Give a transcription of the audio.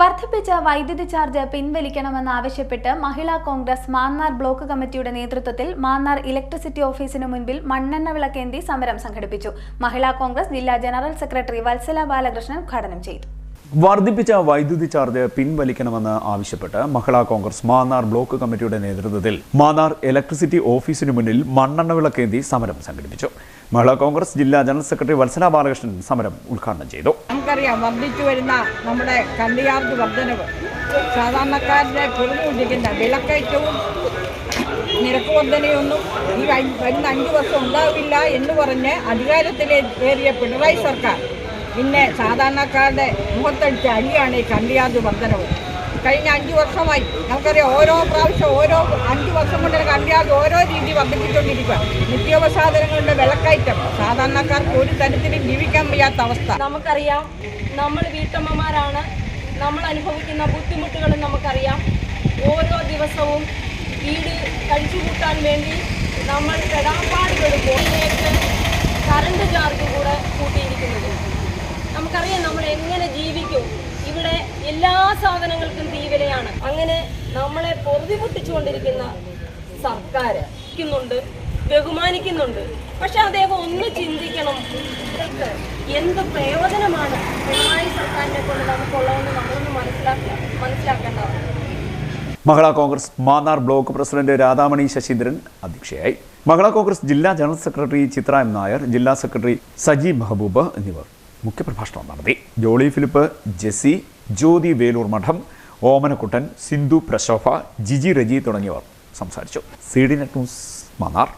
വർദ്ധിപ്പിച്ച വൈദ്യുതി ചാർജ് പിൻവലിക്കണമെന്നാവശ്യപ്പെട്ട് മഹിളാ കോൺഗ്രസ് മാന്നാർ ബ്ലോക്ക് കമ്മിറ്റിയുടെ നേതൃത്വത്തിൽ മാന്നാർ ഇലക്ട്രിസിറ്റി ഓഫീസിനു മുൻപിൽ മണ്ണെണ്ണ വിളക്കേന്തി സമരം സംഘടിപ്പിച്ചു. മഹിളാ കോൺഗ്രസ് ജില്ലാ ജനറൽ സെക്രട്ടറി വത്സല ബാലകൃഷ്ണൻ ഉദ്ഘാടനം ചെയ്തു. വർദ്ധിപ്പിച്ച വൈദ്യുതി ചാർജ് പിൻവലിക്കണമെന്ന് ആവശ്യപ്പെട്ട് മഹിളാ കോൺഗ്രസ് മാന്നാർ ബ്ലോക്ക് കമ്മിറ്റിയുടെ നേതൃത്വത്തിൽ മാന്നാർ ഇലക്ട്രിസിറ്റി ഓഫീസിന് മുന്നിൽ മണ്ണെണ്ണ വിളക്കേന്തി സമരം സംഘടിപ്പിച്ചു. മഹിളാ കോൺഗ്രസ് ജില്ലാ ജനറൽ സെക്രട്ടറി വത്സന ബാലകൃഷ്ണൻ സമരം ഉദ്ഘാടനം ചെയ്തു. നമുക്കറിയാം വർദ്ധിച്ചു വരുന്ന നമ്മുടെ കണ്ടിയാർജ് വർധനവ് സാധാരണക്കാരുടെ പൊറുതിരിക്കുന്ന വിലക്കയറ്റവും നിരക്ക് വർധനയൊന്നും ഈ വരുന്ന അഞ്ച് വർഷം ഉണ്ടാവില്ല എന്ന് പറഞ്ഞ് അധികാരത്തിലെ അധികാരത്തിലേറിയ പിണറായി സർക്കാർ പിന്നെ സാധാരണക്കാരുടെ മുഖത്തടിച്ച അടിയാണ് ഈ കണ്ടിയാർജ് വർധനവ്. കഴിഞ്ഞ അഞ്ച് വർഷമായി നമുക്കറിയാം ഓരോ പ്രാവശ്യം ഓരോ അഞ്ച് വർഷം കൊണ്ട് കണ്ടിയാർജ് ഓരോ രീതി വർദ്ധിപ്പിച്ചുകൊണ്ടിരിക്കുക നിത്യോപ സാധനങ്ങളുടെ വിലക്കയറ്റം. സാധാരണക്കാർക്ക് ഒരു തരത്തിലും ജീവിക്കാൻ വയ്യാത്ത അവസ്ഥ. നമുക്കറിയാം. നമ്മൾ വീട്ടമ്മമാരാണ്. നമ്മൾ അനുഭവിക്കുന്ന ബുദ്ധിമുട്ടുകളും നമുക്കറിയാം. ഓരോ ദിവസവും വീട് കഴിച്ചു കൂട്ടാൻ വേണ്ടി നമ്മൾ ഇതിലേക്ക് കറണ്ട് ചാർജ് കൂടെ കൂട്ടിയിരിക്കുന്നത്. നമുക്കറിയാം നമ്മൾ എങ്ങനെ ജീവിക്കും. ഇവിടെ എല്ലാ സാധനങ്ങൾക്കും തീവിലയാണ് അങ്ങനെ നമ്മളെ പൊറുതിമുട്ടിച്ചുകൊണ്ടിരിക്കുന്ന സർക്കാർ ക്കുന്നുണ്ട് ബഹുമാനിക്കുന്നുണ്ട്. പക്ഷെ അദ്ദേഹം ഒന്ന് ചിന്തിക്കണം. എന്ത് പ്രയോജനമാണ് പിണറായി സർക്കാരിനെ കൊണ്ട് നമുക്കുള്ളതെന്ന് നമ്മളൊന്ന് മനസ്സിലാക്കുക മനസ്സിലാക്കേണ്ടതാണ്. മഹിളാ കോൺഗ്രസ് മാന്നാർ ബ്ലോക്ക് പ്രസിഡന്റ് രാധാമണി ശശീന്ദ്രൻ അധ്യക്ഷയായി. മഹിളാ കോൺഗ്രസ് ജില്ലാ general secretary Chithra M Nair ജില്ലാ സെക്രട്ടറി സജി മെഹബൂബ് എന്നിവർ മുഖ്യപ്രഭാഷണം നടത്തി. ജോളി ഫിലിപ്പ് ജെസി ജ്യോതി വേലൂർ മഠം ഓമനക്കുട്ടൻ സിന്ധു പ്രശോഭ ജിജി റജി തുടങ്ങിയവർ സംസാരിച്ചു. C D net news Mannar.